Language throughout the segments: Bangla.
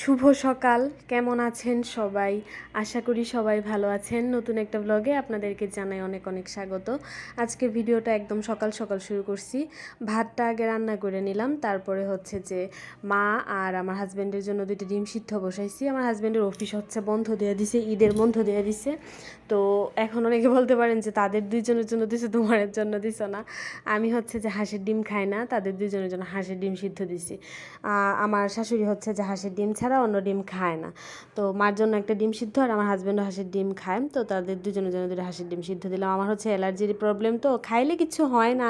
শুভ সকাল। কেমন আছেন সবাই? আশা করি সবাই ভালো আছেন। নতুন একটা ব্লগে আপনাদেরকে জানাই অনেক অনেক স্বাগত। আজকে ভিডিওটা একদম সকাল সকাল শুরু করছি। ভাতটা আগে রান্না করে নিলাম। তারপরে হচ্ছে যে মা আর আমার হাজব্যান্ডের জন্য দুইটা ডিম সিদ্ধ বসাইছি। আমার হাজব্যান্ডের অফিস হচ্ছে বন্ধ দেওয়া দিছে, ঈদের বন্ধ দেওয়া দিছে। তো এখন অনেকে বলতে পারেন যে তাদের দুইজনের জন্য দিছে তোমার জন্য দিছ না। আমি হচ্ছে যে হাঁসের ডিম খাই না, তাদের দুইজনের জন্য হাঁসের ডিম সিদ্ধ দিছি। আমার শাশুড়ি হচ্ছে যে হাঁসের ডিম ছাড়া অন্য ডিম খায় না। তো মার জন্য একটা ডিম সিদ্ধ আর আমার হাজব্যান্ডও হাঁসের ডিম খায়। তো তাদের দুজনের জন্য দুটো হাঁসের ডিম সিদ্ধ দিলাম। আমার হচ্ছে অ্যালার্জির প্রবলেম তো খাইলে কিছু হয় না,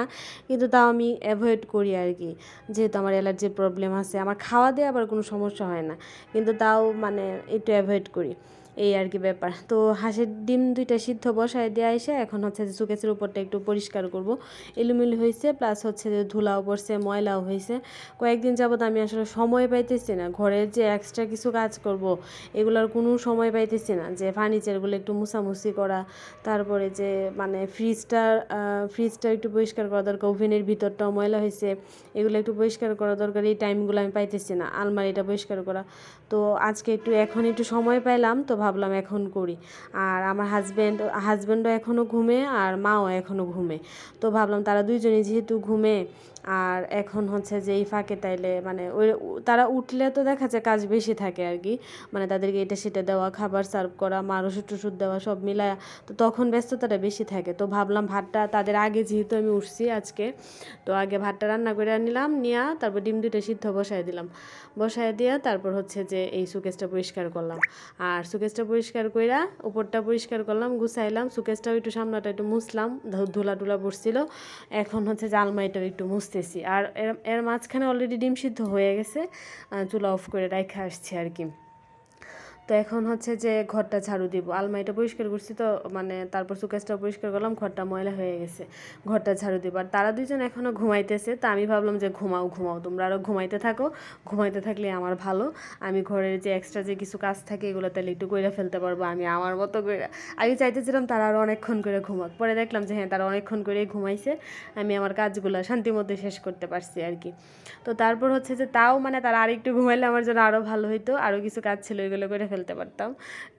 কিন্তু তাও আমি অ্যাভয়েড করি আর কি। যেহেতু আমার অ্যালার্জির প্রবলেম আছে, আমার খাওয়া দিয়ে আবার কোনো সমস্যা হয় না। কিন্তু তাও মানে একটু অ্যাভয়েড করি। এই আর কি ব্যাপার। তো হাঁসের ডিম দুইটা সিদ্ধ বসায় দেওয়া এসে এখন হচ্ছে যে সুকেসের উপরটা একটু পরিষ্কার করব। এলোমেলো হয়েছে, প্লাস হচ্ছে যে ধুলাও পড়ছে, ময়লাও হয়েছে। কয়েকদিন যাবত আমি আসলে সময় পাইতেছি না। ঘরের যে এক্সট্রা কিছু কাজ করব এগুলোর কোনো সময় পাইতেছি না। যে ফার্নিচারগুলো একটু মুছামুছি করা, তারপরে যে মানে ফ্রিজটা ফ্রিজটা একটু পরিষ্কার করা দরকার ওভেনের ভিতরটাও ময়লা হয়েছে, এগুলো একটু পরিষ্কার করা দরকার, এই টাইমগুলো আমি পাইতেছি না। আলমারিটা পরিষ্কার করা। তো আজকে একটু, এখন একটু সময় পাইলাম, তো ভাবলাম এখন করি। আর আমার হাজব্যান্ড হাজব্যান্ডও এখনও ঘুমে আর মাও এখনও ঘুমে। তো ভাবলাম তারা দুইজনে যেহেতু ঘুমে আর এখন হচ্ছে যে এই ফাঁকে তাইলে মানে ওই তারা উঠলে তো দেখা যায় কাজ বেশি থাকে আর কি। মানে তাদেরকে এটা সেটা দেওয়া, খাবার সার্ভ করা, মার ওষুধ টষুধ দেওয়া, সব মিলায়া তো তখন ব্যস্ততাটা বেশি থাকে। তো ভাবলাম ভাতটা, তাদের আগে যেহেতু আমি উঠছি আজকে, তো আগে ভাতটা রান্না করে নিলাম নিয়া তারপর ডিম দুটো সিদ্ধ বসায় দিলাম। বসায় দিয়া তারপর হচ্ছে যে এই সুকেসটা পরিষ্কার করলাম। আর সুকেসটা পরিষ্কার কইরা উপরটা পরিষ্কার করলাম, গুছাইলাম, সুকেসটাও একটু সামনাটা একটু মুছলাম ধুলা টুলা পড়ছিল। এখন হচ্ছে যে আলমারিটাও একটু মুছতেছি আর এর এর মাঝখানে অলরেডি ডিম সিদ্ধ হয়ে গেছে। চুলা অফ করে রেখে আসছি আর কি। তো এখন হচ্ছে যে ঘরটা ঝাড়ু দিব। আলমারিটা পরিষ্কার করছি তো মানে তারপর সুকেসটা পরিষ্কার করলাম, ঘরটা ময়লা হয়ে গেছে, ঘরটা ঝাড়ু দিব। আর তারা দুজন এখনও ঘুমাইতেছে, তা আমি ভাবলাম যে ঘুমাও ঘুমাও, তোমরা আরও ঘুমাইতে থাকো। ঘুমাইতে থাকলে আমার ভালো। আমি ঘরের যে এক্সট্রা যে কিছু কাজ থাকে, এগুলো তাহলে একটু কইরা ফেলতে পারব আমি আমার মতো করে আমি চাইতেছিলাম তারা আরও অনেকক্ষণ করে ঘুমাক। পরে দেখলাম যে হ্যাঁ তারা অনেকক্ষণ করেই ঘুমাইছে। আমি আমার কাজগুলো শান্তির মধ্যে শেষ করতে পারছি আর কি। তো তারপর হচ্ছে যে তাও মানে তারা আরেকটু ঘুমাইলে আমার জন্য আরও ভালো হইতো। আরও কিছু কাজ ছিল ওইগুলো করে ফেলতে পারতাম।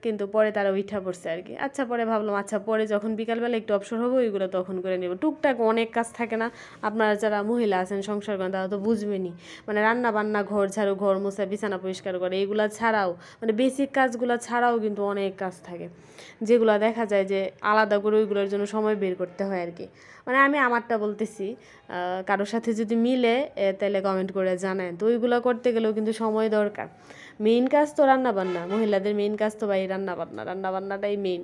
কিন্তু পরে তারা উঠা পড়ছে আর কি। আচ্ছা পরে ভাবলাম আচ্ছা পরে যখন বিকালবেলা একটু অবসর হব, ওইগুলো তখন করে নেব। টুকটাক অনেক কাজ থাকে না। আপনারা যারা মহিলা আছেন, সংসার করেন, তারা তো বুঝবেনই। মানে রান্না বান্না, ঘর ঝাড়ু, ঘর মোছা, বিছানা পরিষ্কার করে, এইগুলা ছাড়াও মানে বেসিক কাজগুলো ছাড়াও কিন্তু অনেক কাজ থাকে। যেগুলো দেখা যায় যে আলাদা করে ওইগুলোর জন্য সময় বের করতে হয় আর কি। মানে আমি আমারটা বলতেছি কারোর সাথে যদি মিলে তাহলে কমেন্ট করে জানায়। তো ওইগুলো করতে গেলেও কিন্তু সময় দরকার। মেইন কাজ তো রান্না বান্না মহিলাদের মেইন কাজ তো ভাই রান্না বান্না রান্না বান্নাটাই মেইন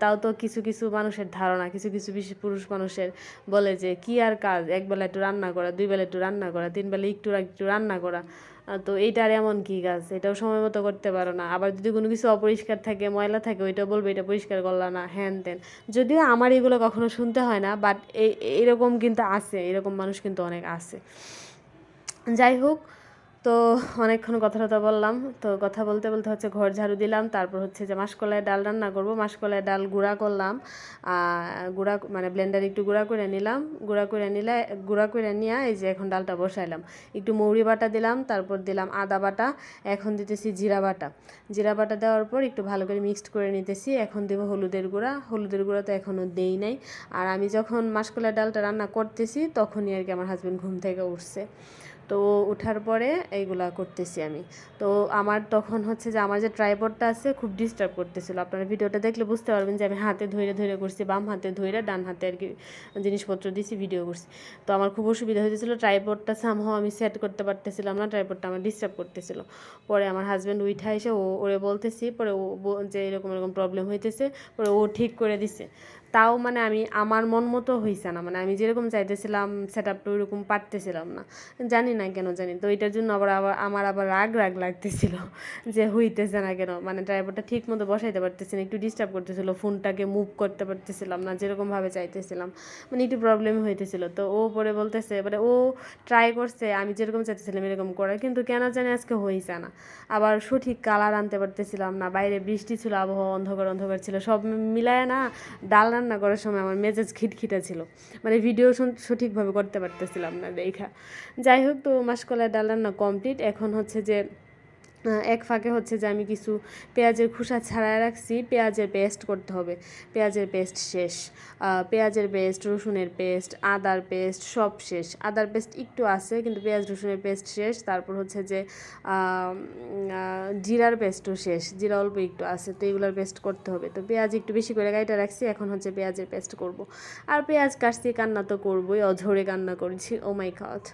তাও তো কিছু কিছু মানুষের ধারণা, কিছু কিছু বিশেষ পুরুষ মানুষের বলে যে কি আর কাজ? একবেলা একটু রান্না করা, দুই বেলা একটু রান্না করা, তিন বেলা একটু একটু রান্না করা। তো এইটার এমন কি কাজ? এটাও সময় মতো করতে পারো না। আবার যদি কোনো কিছু অপরিষ্কার থাকে, ময়লা থাকে, ওইটা বলবে, এটা পরিষ্কার করলা না। হ্যান ত্যান। যদিও আমার এগুলো কখনো শুনতে হয় না বাট এই এরকম কিন্তু আছে। এরকম মানুষ কিন্তু অনেক আছে। যাই হোক তো অনেকক্ষণ কথা টথা বললাম। তো কথা বলতে বলতে হচ্ছে ঘর ঝাড়ু দিলাম, তারপর হচ্ছে যে মাসকলায় ডাল রান্না করব। মাসকলায় ডাল গুঁড়া করলাম গুঁড়া মানে ব্লেন্ডারে একটু গুঁড়া করে নিলাম। গুঁড়া করে নিলে, গুঁড়া করে নিয়ে এই যে এখন ডালটা বসাইলাম। একটু মৌরি বাটা দিলাম, তারপর দিলাম আদা বাটা, এখন দিতেছি জিরা বাটা। জিরা বাটা দেওয়ার পর একটু ভালো করে মিক্সড করে নিতেছি। এখন দেবো হলুদের গুঁড়া। হলুদের গুঁড়া তো এখনও দেই নাই। আর আমি যখন মাসকলার ডালটা রান্না করতেছি, তখনই আর কি আমার হাজব্যান্ড ঘুম থেকে উঠছে। তো ওঠার পরে এইগুলা করতেছি আমি। তো আমার তখন হচ্ছে যে আমার যে ট্রাইপডটা আছে খুব ডিস্টার্ব করতেছিল। আপনারা ভিডিওটা দেখলে বুঝতে পারবেন যে আমি হাতে ধরে ধরে করছি, বাম হাতে ধরে ডান হাতে আর কি জিনিসপত্র দিছি ভিডিও করছি। তো আমার খুব অসুবিধা হয়েছিল ট্রাইপডটা সামহাও আমি সেট করতে পারতেছিলাম না ট্রাইপডটা আমার ডিস্টার্ব করতেছিল। পরে আমার হাজব্যান্ড উইঠা এসে ও, ওরে বলতেছি, পরে ও যে এরকম এরকম প্রবলেম হইতেছে, পরে ও ঠিক করে দিছে। তাও মানে আমি, আমার মন মতো হয়েছে না মানে আমি যেরকম চাইতেছিলাম সেট আপটা ওইরকম পারতেছিলাম না। জানি না কেন জানি? তো এটার জন্য আবার আবার, আমার আবার রাগ রাগ লাগতেছিল যে হইতেছে না কেন? মানে ড্রাইভারটা ঠিক মতো বসাইতে পারতেছি না, একটু ডিস্টার্ব করতেছিল, ফোনটাকে মুভ করতে পারতেছিলাম না যেরকমভাবে চাইতেছিলাম। মানে একটু প্রবলেম হইতেছিল। তো ও পরে বলতেছে এবারে ও ট্রাই করছে, আমি যেরকম চাইতেছিলাম এরকম করার কিন্তু কেন জানি আজকে হয়েছে না। আবার সঠিক কালার আনতে পারতেছিলাম না, বাইরে বৃষ্টি ছিল, আবহাওয়া অন্ধকার অন্ধকার ছিল, সব মিলায় না ডাল রান্না করার সময় আমার মেজাজ খিটখিটা ছিল। মানে ভিডিও সঠিকভাবে করতে পারতেছিলাম না, দেখা। যাই হোক, তো মাসকলায় ডাল রান্না কমপ্লিট এখন হচ্ছে যে এক ফাঁকে হচ্ছে যে আমি কিছু পেঁয়াজের খোসা ছাড়াই রাখছি। পেঁয়াজের পেস্ট করতে হবে। পেঁয়াজের পেস্ট শেষ। পেঁয়াজের পেস্ট রসুনের পেস্ট আদার পেস্ট সব শেষ। আদার পেস্ট একটু আছে, কিন্তু পেঁয়াজ, রসুনের পেস্ট শেষ। তারপর হচ্ছে যে জিরার পেস্টও শেষ। জিরা অল্প একটু আছে, তো এগুলোর পেস্ট করতে হবে। তো পেঁয়াজ একটু বেশি করে গাইটা রাখছি। এখন হচ্ছে পেঁয়াজের পেস্ট করব। আর পেঁয়াজ কাটছি, কান্না তো করবোই। অঝরে কান্না করেছি। ও মাই গড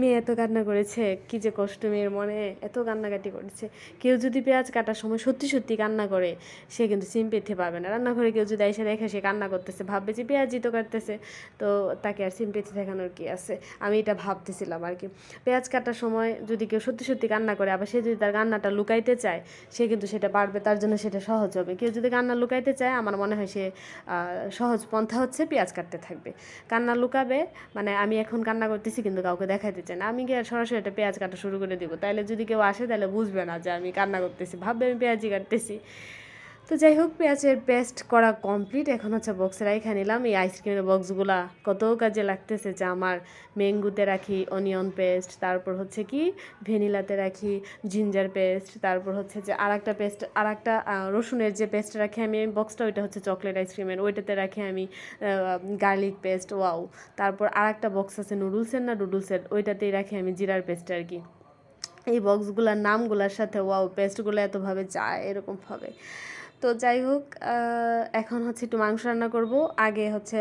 মেয়ে এত কান্না করেছে, কি যে কষ্ট মেয়ের মনে, এত কান্নাকাটি করেছে। কেউ যদি পেঁয়াজ কাটার সময় সত্যি সত্যি কান্না করে, সে কিন্তু সিম পেতে পাবে না। রান্নাঘরে কেউ যদি এসে দেখে সে কান্না করতেছে, ভাববে যে পেঁয়াজই তো কাটতেছে, তো তাকে আর সিম পেতে দেখানোর কি আছে? আমি এটা ভাবতেছিলাম আর কি। পেঁয়াজ কাটার সময় যদি কেউ সত্যি সত্যি কান্না করে, আবার সে যদি তার কান্নাটা লুকাইতে চায়, সে কিন্তু সেটা পারবে, তার জন্য সেটা সহজ হবে। কেউ যদি কান্না লুকাইতে চায়, আমার মনে হয় সে সহজ পন্থা হচ্ছে পেঁয়াজ কাটতে থাকবে। কান্না লুকাবে মানে আমি এখন কান্না করতেছি, কিন্তু কাউকে দেখাইতে না আমি গিয়ে সরাসরি একটা পেঁয়াজ কাটা শুরু করে দিব? তাহলে যদি কেউ আসে তাহলে বুঝবে না যে আমি কান্না করতেছি, ভাববে আমি পেঁয়াজই কাটতেছি। তো যাই হোক, পেঁয়াজের পেস্ট করা কমপ্লিট এখন হচ্ছে বক্সে রাইখা নিলাম। এই আইসক্রিমের বক্সগুলা কত কাজে লাগতেছে যে আমার ম্যাঙ্গুতে রাখি অনিয়ন পেস্ট তারপর হচ্ছে কি ভ্যানিলাতে রাখি জিঞ্জার পেস্ট তারপর হচ্ছে যে আর একটা পেস্ট আর একটা রসুনের যে পেস্ট রাখি আমি বক্সটা ওইটা হচ্ছে চকলেট আইসক্রিমের ওইটাতে রাখি আমি গার্লিক পেস্ট ওয়াও তারপর আর একটা বক্স আছে নুডলসের না নুডলসের ওইটাতেই রাখি আমি জিরার পেস্ট আর কি। এই বক্সগুলোর নামগুলোর সাথে ওয়াও পেস্টগুলো এতভাবে যায় এরকমভাবে তো যাই হোক এখন হচ্ছে একটু মাংস রান্না করব। আগে হচ্ছে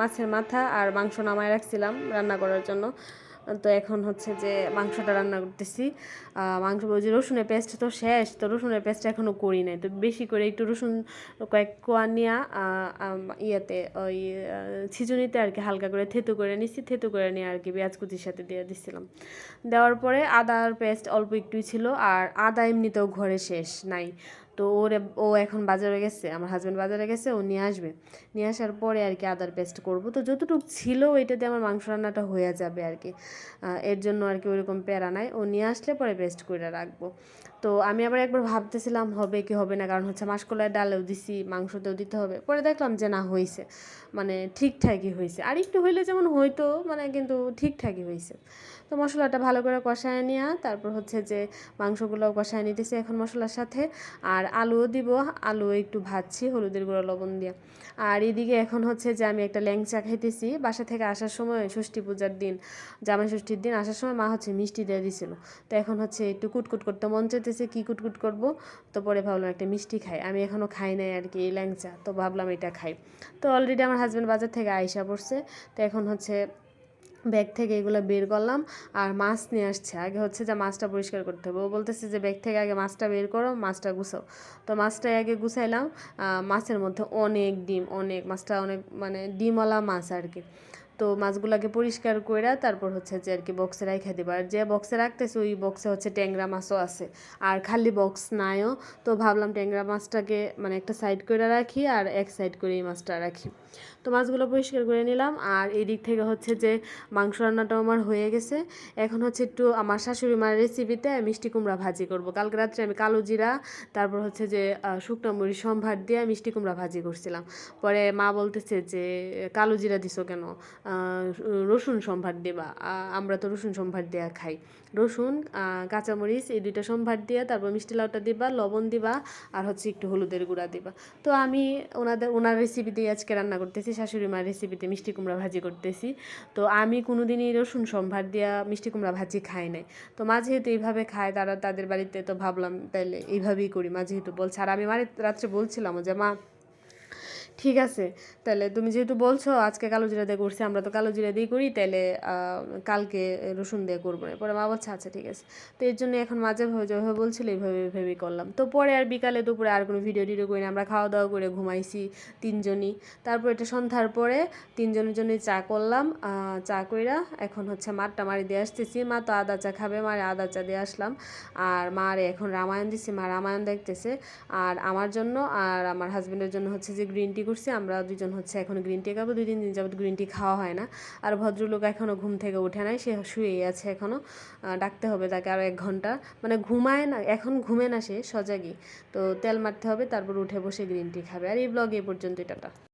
মাছের মাথা আর মাংস নামায় রাখছিলাম রান্না করার জন্য। তো এখন হচ্ছে যে মাংসটা রান্না করতেছি। মাংস যে রসুনের পেস্ট তো শেষ তো রসুনের পেস্ট এখনও করি নাই। তো বেশি করে একটু রসুন কয়েক কোয়া নিয়ে ইয়েতে ওই আহ, ছিচুনিতে আর কি হালকা করে থেতু করে নিছি। থেতু করে নিয়ে আর কি পেঁয়াজ কুচির সাথে দিয়ে দিছিলাম। দেওয়ার পরে আদার পেস্ট অল্প একটুই ছিল। আর আদা এমনিতেও ঘরে শেষ নাই। তো ওর, ও এখন বাজারে গেছে, আমার হাজব্যান্ড বাজারে গেছে, ও নিয়ে আসবে। নিয়ে আসার পরে আর কি আদার পেস্ট করব। তো যতটুকু ছিল ওইটাতে আমার মাংস রান্নাটা হয়ে যাবে আর কি। এর জন্য আর কি ওইরকম প্যারা নাই। ও নিয়ে আসলে পরে পেস্ট করে রাখব। তো আমি আবার একবার ভাবতেছিলাম, হবে কি হবে না? কারণ হচ্ছে মাসকলায় ডালেও দিছি মাংস মাংসতেও দিতে হবে। পরে দেখলাম যে না হয়েছে মানে ঠিকঠাকই হয়েছে আর একটু হইলে যেমন হইতো মানে কিন্তু ঠিকঠাকই হয়েছে তো মশলাটা ভালো করে কষায় নেওয়া তারপর হচ্ছে যে মাংসগুলো কষায় নিতেছি এখন মশলার সাথে। আর আলুও দিব আলু একটু ভাজছি, হলুদের গুঁড়ো, লবণ দিয়ে। আর এদিকে এখন হচ্ছে যে আমি একটা ল্যাংচা খাইতেছি। বাসা থেকে আসার সময় ষষ্ঠী পূজার দিন, জামাই ষষ্ঠীর দিন আসার সময় মা হচ্ছে মিষ্টি দিয়ে দিছিল। তো এখন হচ্ছে একটু কুটকুট করতে মন চাইতেছে কী কুটকুট করব, তো পরে ভাবলাম একটা মিষ্টি খাই। আমি এখনও খাই নাই আর কি ল্যাংচা, তো ভাবলাম এটা খাই। তো অলরেডি আমার হাজব্যান্ড বাজার থেকে আইসা পড়ছে, তো এখন হচ্ছে ব্যাগ থেকে এগুলো বের করলাম, আর মাছ নিয়ে আসছে। আগে হচ্ছে যে মাছটা পরিষ্কার করতে হবে। ও বলতেছে যে ব্যাগ থেকে আগে মাছটা বের করো, মাছটা গুছাও। তো মাছটাই আগে গুছাইলাম মাছের মধ্যে অনেক ডিম, অনেক মাছটা অনেক মানে ডিমওয়ালা মাছ আর কি তো মাছগুলোকে পরিষ্কার করে তারপর হচ্ছে যে আর কি বক্সে রাখা দেবো। আর যে বক্সে রাখতেছে, ওই বক্সে হচ্ছে ট্যাংরা মাছও আছে। আর খালি বক্স নাইও। তো ভাবলাম ট্যাংরা মাছটাকে মানে একটা সাইড করে রাখি আর এক সাইড করে এই মাছটা রাখি। তো মাছগুলো পরিষ্কার করে নিলাম। আর এই দিক থেকে হচ্ছে যে মাংস রান্নাটাও আমার হয়ে গেছে। এখন হচ্ছে একটু আমার শাশুড়ি মার রেসিপিতে মিষ্টি কুমড়া ভাজি করব। কালকে রাত্রে আমি কালো জিরা, তারপর হচ্ছে যে শুকনো মরিচ, সম্ভার দিয়ে মিষ্টি কুমড়া ভাজি করছিলাম। পরে মা বলতেছে যে, কালো জিরা দিছো কেন? রসুন সম্ভার দেবা। আমরা তো রসুন সম্ভার দেয়া খাই। রসুন কাঁচামরিচ, এই দুইটা সম্ভার দিয়ে, তারপর মিষ্টি লাউটা দিবা, লবণ দিবা, আর হচ্ছে একটু হলুদের গুঁড়া দিবা। তো আমি ওনাদের ওনার রেসিপি দিয়ে আজকে রান্না করতেছি, শাশুড়ি মার রেসিপিতে মিষ্টি কুমড়া ভাজি করতেছি। তো আমি কোনোদিনই রসুন সম্ভার দিয়া মিষ্টি কুমড়া ভাজি খাই নাই। তো মা যেহেতু এইভাবে খায়, তারা তাদের বাড়িতে তো ভাবলাম তাইলে এইভাবেই করি। মা যেহেতু বলছে আর আমি মারে রাত্রে বলছিলাম যে, মা ঠিক আছে। তাহলে তুমি যেহেতু বলছো আজকে কালো জিরা দিয়ে করছি, আমরা তো কালো জিরা দিয়ে করি, তাহলে কালকে রসুন দিয়ে করব। না পরে মা বলছে আচ্ছা ঠিক আছে। তো এর জন্য এখন মাঝে ভাবে যেভাবে বলছিল, এইভাবে ভেবে করলাম। তো পরে আর বিকালে দুপুরে আর কোনো ভিডিও টিডিও করি না আমরা খাওয়া দাওয়া করে ঘুমাইছি তিনজনই। তারপর এটা সন্ধ্যার পরে তিনজনের জন্য চা করলাম। চা কইরা এখন হচ্ছে মারটা মারি দিয়ে আসতেছি। মা তো আদা চা খাবে মারে আদা চা দিয়ে আসলাম। আর মারে এখন রামায়ণ দিছি, মা রামায়ণ দেখতেছে। আর আমার জন্য, আর আমার হাজব্যান্ডের জন্য হচ্ছে যে গ্রিন টি করছি, আমরা দুজন হচ্ছে এখন গ্রিন টি খাব দুই তিন দিন যাবত গ্রিন টি খাওয়া হয় না। আর ভদ্রলোক এখনও ঘুম থেকে উঠে নাই, সে শুয়ে আছে এখনও ডাকতে হবে তাকে আরও এক ঘণ্টা। মানে ঘুমায় না, এখন ঘুমে না সে, সজাগই। তো তেল মারতে হবে, তারপর উঠে বসে গ্রিন টি খাবে। আর এই ব্লগ এই পর্যন্তই, টাটা।